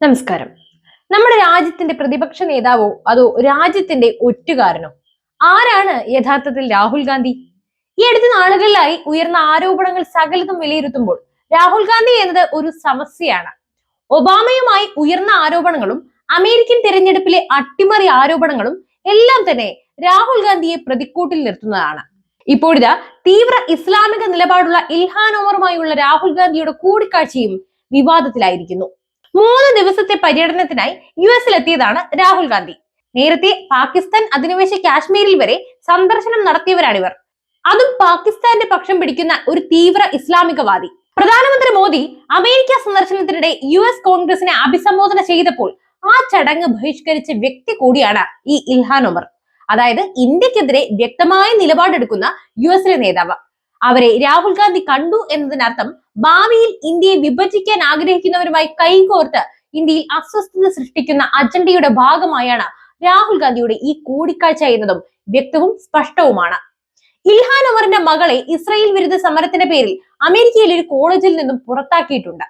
നമസ്കാരം. നമ്മുടെ രാജ്യത്തിന്റെ പ്രതിപക്ഷ നേതാവോ അതോ രാജ്യത്തിന്റെ ഒറ്റുകാരനോ? ആരാണ് യഥാർത്ഥത്തിൽ രാഹുൽ ഗാന്ധി? ഈ അടുത്ത നാളുകളിലായി ഉയർന്ന ആരോപണങ്ങൾ സകലതും വിലയിരുത്തുമ്പോൾ രാഹുൽ ഗാന്ധി എന്നത് ഒരു സമസ്യയാണ്. ഒബാമയുമായി ഉയർന്ന ആരോപണങ്ങളും അമേരിക്കൻ തിരഞ്ഞെടുപ്പിലെ അട്ടിമറി ആരോപണങ്ങളും എല്ലാം തന്നെ രാഹുൽ ഗാന്ധിയെ പ്രതിക്കൂട്ടിൽ നിർത്തുന്നതാണ്. ഇപ്പോഴിതാ തീവ്ര ഇസ്ലാമിക നിലപാടുള്ള ഇൽഹാൻ ഒമറുമായുള്ള രാഹുൽ ഗാന്ധിയുടെ കൂടിക്കാഴ്ചയും വിവാദത്തിലായിരിക്കുന്നു. മൂന്ന് ദിവസത്തെ പര്യടനത്തിനായി യു എസിലെത്തിയതാണ് രാഹുൽ ഗാന്ധി. നേരത്തെ പാകിസ്ഥാൻ അധിനിവേശ കാശ്മീരിൽ വരെ സന്ദർശനം നടത്തിയവരാണിവർ. അതും പാകിസ്ഥാന്റെ പക്ഷം പിടിക്കുന്ന ഒരു തീവ്ര ഇസ്ലാമികവാദി. പ്രധാനമന്ത്രി മോദി അമേരിക്ക സന്ദർശനത്തിനിടെ യു എസ് കോൺഗ്രസിനെ അഭിസംബോധന ചെയ്തപ്പോൾ ആ ചടങ്ങ് ബഹിഷ്കരിച്ച വ്യക്തി കൂടിയാണ് ഈ ഇൽഹാൻ ഒമർ അതായത് ഇന്ത്യക്കെതിരെ വ്യക്തമായ നിലപാടെടുക്കുന്ന യു എസിലെ നേതാവ്. അവരെ രാഹുൽ ഗാന്ധി കണ്ടു എന്നതിനർത്ഥം ഭാവിയിൽ ഇന്ത്യയെ വിഭജിക്കാൻ ആഗ്രഹിക്കുന്നവരുമായി കൈകോർത്ത് ഇന്ത്യയിൽ അസ്വസ്ഥത സൃഷ്ടിക്കുന്ന അജണ്ടയുടെ ഭാഗമായാണ് രാഹുൽ ഗാന്ധിയുടെ ഈ കൂടിക്കാഴ്ച എന്നതും വ്യക്തവും സ്പഷ്ടവുമാണ്. ഇൽഹാൻ അവറിന്റെ മകളെ ഇസ്രായേൽ വിരുദ്ധ സമരത്തിന്റെ പേരിൽ അമേരിക്കയിലെ ഒരു കോളേജിൽ നിന്നും പുറത്താക്കിയിട്ടുണ്ട്.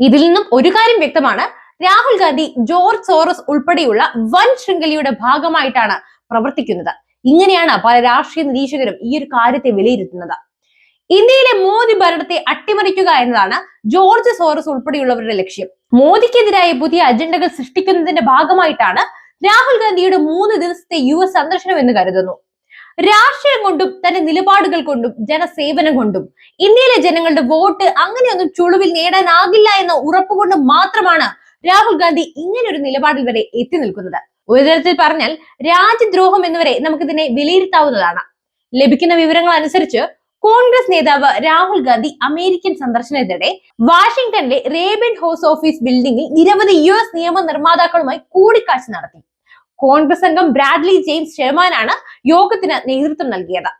ഇതിൽ നിന്നും ഒരു കാര്യം വ്യക്തമാണ്. രാഹുൽ ഗാന്ധി ജോർജ് സോറസ് ഉൾപ്പെടെയുള്ള വൻ ശൃംഖലയുടെ ഭാഗമായിട്ടാണ് പ്രവർത്തിക്കുന്നത്. ഇങ്ങനെയാണ് പല രാഷ്ട്രീയ നിരീക്ഷകരും ഈ ഒരു കാര്യത്തെ വിലയിരുത്തുന്നത്. ഇന്ത്യയിലെ മോദി ഭരണത്തെ അട്ടിമറിക്കുക എന്നതാണ് ജോർജ് സോറസ് ഉൾപ്പെടെയുള്ളവരുടെ ലക്ഷ്യം. മോദിക്കെതിരായ പുതിയ അജണ്ടകൾ സൃഷ്ടിക്കുന്നതിന്റെ ഭാഗമായിട്ടാണ് രാഹുൽ ഗാന്ധിയുടെ മൂന്ന് ദിവസത്തെ യു എസ് സന്ദർശനം എന്ന് കരുതുന്നു. രാഷ്ട്രീയം കൊണ്ടും തന്റെ നിലപാടുകൾ കൊണ്ടും ജനസേവനം കൊണ്ടും ഇന്ത്യയിലെ ജനങ്ങളുടെ വോട്ട് അങ്ങനെയൊന്നും ചുളുവിൽ നേടാനാകില്ല എന്ന ഉറപ്പുകൊണ്ട് മാത്രമാണ് രാഹുൽ ഗാന്ധി ഇങ്ങനൊരു നിലപാടിൽ വരെ എത്തി നിൽക്കുന്നത്. ഒരു തരത്തിൽ പറഞ്ഞാൽ രാജ്യദ്രോഹം എന്നിവരെ നമുക്കിതിനെ വിലയിരുത്താവുന്നതാണ്. ലഭിക്കുന്ന വിവരങ്ങൾ അനുസരിച്ച് കോൺഗ്രസ് നേതാവ് രാഹുൽ ഗാന്ധി അമേരിക്കൻ സന്ദർശനത്തിനിടെ വാഷിംഗ്ടണിലെ റേബൻ ഹൗസ് ഓഫീസ് ബിൽഡിംഗിൽ നിരവധി യു എസ് നിയമ നിർമ്മാതാക്കളുമായി കൂടിക്കാഴ്ച നടത്തി. കോൺഗ്രസ് അംഗം ബ്രാഡ്ലി ജെയിംസ് ചെയർമാനാണ് യോഗത്തിന് നേതൃത്വം നൽകിയത്.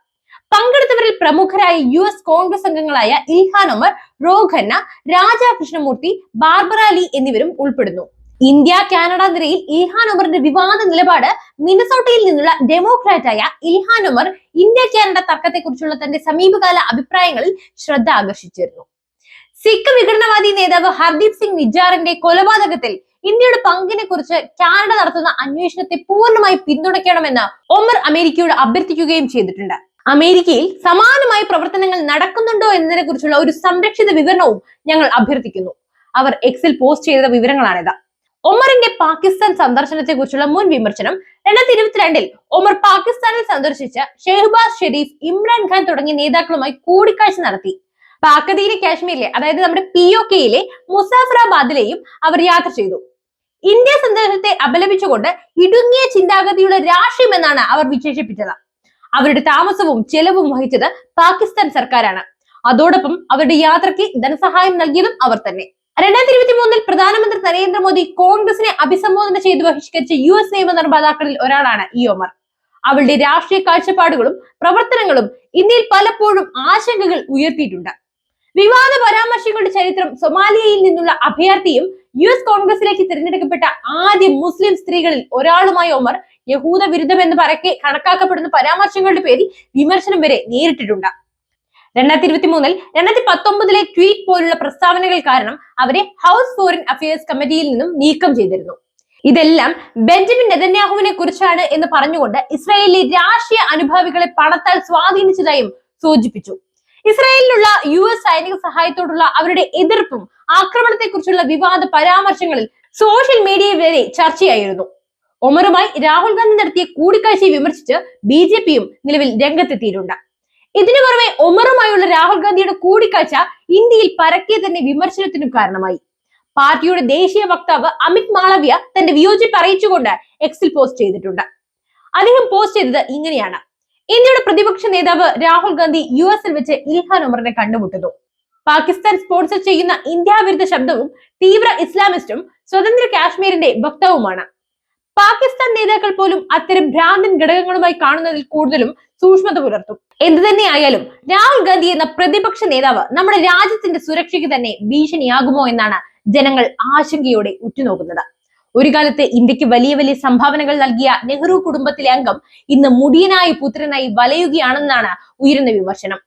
പങ്കെടുത്തവരിൽ പ്രമുഖരായ യു എസ് കോൺഗ്രസ് അംഗങ്ങളായ ഇൽഹാൻ ഒമർ റോഖന്ന രാജാ കൃഷ്ണമൂർത്തി ബാർബറാലി എന്നിവരും ഉൾപ്പെടുന്നു. ഇന്ത്യ കാനഡ നിരയിൽ ഇൽഹാൻ ഒമറിന്റെ വിവാദ നിലപാട് മിനസോട്ടയിൽ നിന്നുള്ള ഡെമോക്രാറ്റായ ഇൽഹാൻ ഒമർ ഇന്ത്യ കാനഡ തർക്കത്തെക്കുറിച്ചുള്ള തന്റെ സമീപകാല അഭിപ്രായങ്ങളിൽ ശ്രദ്ധ ആകർഷിച്ചിരുന്നു. സിഖ് വിഘടനവാദി നേതാവ് ഹർദീപ് സിംഗ് നിജാറിന്റെ കൊലപാതകത്തിൽ ഇന്ത്യയുടെ പങ്കിനെ കുറിച്ച് കാനഡ നടത്തുന്ന അന്വേഷണത്തെ പൂർണമായി പിന്തുണയ്ക്കണമെന്ന് ഒമർ അമേരിക്കയോട് അഭ്യർത്ഥിക്കുകയും ചെയ്തിട്ടുണ്ട്. അമേരിക്കയിൽ സമാനമായ പ്രവർത്തനങ്ങൾ നടക്കുന്നുണ്ടോ എന്നതിനെ കുറിച്ചുള്ള ഒരു സംരക്ഷിത വിവരണവും ഞങ്ങൾ അഭ്യർത്ഥിക്കുന്നു. അവർ എക്സിൽ പോസ്റ്റ് ചെയ്ത വിവരങ്ങളാണിത്. ഒമറിന്റെ പാകിസ്ഥാൻ സന്ദർശനത്തെ കുറിച്ചുള്ള മുൻ വിമർശനം രണ്ടായിരത്തി ഇരുപത്തിരണ്ടിൽ ഒമർ പാകിസ്ഥാനിൽ സന്ദർശിച്ച ഷെഹ്ബാസ് ഷെരീഫ് ഇമ്രാൻഖാൻ തുടങ്ങിയ നേതാക്കളുമായി കൂടിക്കാഴ്ച നടത്തി. പാക്കതീന കാശ്മീരിലെ അതായത് നമ്മുടെ പി ഒ കെയിലെ മുസാഫറാബാദിലെയും അവർ യാത്ര ചെയ്തു. ഇന്ത്യ സന്ദർശനത്തെ അപലപിച്ചുകൊണ്ട് ഇടുങ്ങിയ ചിന്താഗതിയുള്ള രാഷ്ട്രീയം എന്നാണ് അവർ വിശേഷിപ്പിച്ചത്. അവരുടെ താമസവും ചെലവും വഹിച്ചത് പാകിസ്ഥാൻ സർക്കാരാണ്. അതോടൊപ്പം അവരുടെ യാത്രയ്ക്ക് ധനസഹായം നൽകിയതും അവർ തന്നെ. രണ്ടായിരത്തി ഇരുപത്തി മൂന്നിൽ പ്രധാനമന്ത്രി നരേന്ദ്രമോദി കോൺഗ്രസിനെ അഭിസംബോധന ചെയ്ത് ബഹിഷ്കരിച്ച യു എസ് നിയമ നിർമ്മാതാക്കളിൽ ഒരാളാണ് ഈ ഒമർ. അവളുടെ രാഷ്ട്രീയ കാഴ്ചപ്പാടുകളും പ്രവർത്തനങ്ങളും ഇന്ത്യയിൽ പലപ്പോഴും ആശങ്കകൾ ഉയർത്തിയിട്ടുണ്ട്. വിവാദ പരാമർശങ്ങളുടെ ചരിത്രം സൊമാലിയയിൽ നിന്നുള്ള അഭയാർത്ഥിയും യു എസ് കോൺഗ്രസിലേക്ക് തിരഞ്ഞെടുക്കപ്പെട്ട ആദ്യ മുസ്ലിം സ്ത്രീകളിൽ ഒരാളുമായ ഒമർ യഹൂദ വിരുദ്ധമെന്ന് പരക്കെ കണക്കാക്കപ്പെടുന്ന പരാമർശങ്ങളുടെ പേരിൽ വിമർശനം വരെ നേരിട്ടിട്ടുണ്ട്. രണ്ടായിരത്തി ഇരുപത്തി മൂന്നിൽ രണ്ടായിരത്തി പത്തൊമ്പതിലെ ട്വീറ്റ് പോലുള്ള പ്രസ്താവനകൾ കാരണം അവരെ ഹൗസ് ഫോറിൻ അഫയേഴ്സ് കമ്മിറ്റിയിൽ നിന്നും നീക്കം ചെയ്തിരുന്നു. ഇതെല്ലാം ബെഞ്ചമിൻ നെതന്യാഹുവിനെ കുറിച്ചാണ് എന്ന് പറഞ്ഞുകൊണ്ട് ഇസ്രായേലിലെ രാഷ്ട്രീയ അനുഭാവികളെ പണത്താൽ സ്വാധീനിച്ചതായും സൂചിപ്പിച്ചു. ഇസ്രായേലിലുള്ള യു എസ് സൈനിക സഹായത്തോടുള്ള അവരുടെ എതിർപ്പും ആക്രമണത്തെക്കുറിച്ചുള്ള വിവാദ പരാമർശങ്ങളിൽ സോഷ്യൽ മീഡിയ വരെ ചർച്ചയായിരുന്നു. ഒമറുമായി രാഹുൽ ഗാന്ധി നടത്തിയ കൂടിക്കാഴ്ചയെ വിമർശിച്ച് ബി ജെ പിയും നിലവിൽ രംഗത്തെത്തിയിട്ടുണ്ട്. ഇതിനു പുറമെ ഒമറുമായുള്ള രാഹുൽ ഗാന്ധിയുടെ കൂടിക്കാഴ്ച ഇന്ത്യയിൽ പരക്കെ തന്നെ വിമർശനത്തിനും കാരണമായി. പാർട്ടിയുടെ ദേശീയ വക്താവ് അമിത് മാളവ്യ തന്റെ വിയോജിപ്പ് അറിയിച്ചുകൊണ്ട് എക്സിൽ പോസ്റ്റ് ചെയ്തിട്ടുണ്ട്. അദ്ദേഹം പോസ്റ്റ് ചെയ്തത് ഇങ്ങനെയാണ്. ഇന്ത്യയുടെ പ്രതിപക്ഷ നേതാവ് രാഹുൽ ഗാന്ധി യു എസിൽ വെച്ച് ഇൽഹാൻ ഉമറിനെ കണ്ടുമുട്ടുന്നു. പാകിസ്ഥാൻ സ്പോൺസർ ചെയ്യുന്ന ഇന്ത്യാ വിരുദ്ധ ശബ്ദവും തീവ്ര ഇസ്ലാമിസ്റ്റും സ്വതന്ത്ര കാശ്മീരിന്റെ വക്താവുമാണ്. പാകിസ്ഥാൻ നേതാക്കൾ പോലും അത്തരം ഭ്രാന്തൻ ഘടകങ്ങളുമായി കാണുന്നതിൽ കൂടുതലും സൂക്ഷ്മത പുലർത്തും. എന്തു തന്നെയായാലും രാഹുൽ ഗാന്ധി എന്ന പ്രതിപക്ഷ നേതാവ് നമ്മുടെ രാജ്യത്തിന്റെ സുരക്ഷയ്ക്ക് തന്നെ ഭീഷണിയാകുമോ എന്നാണ് ജനങ്ങൾ ആശങ്കയോടെ ഉറ്റുനോക്കുന്നത്. ഒരു കാലത്ത് ഇന്ത്യയ്ക്ക് വലിയ വലിയ സംഭാവനകൾ നൽകിയ നെഹ്റു കുടുംബത്തിലെ അംഗം ഇന്ന് മുടിയനായ പുത്രനായി വലയുകയാണെന്നാണ് ഉയരുന്ന വിമർശനം.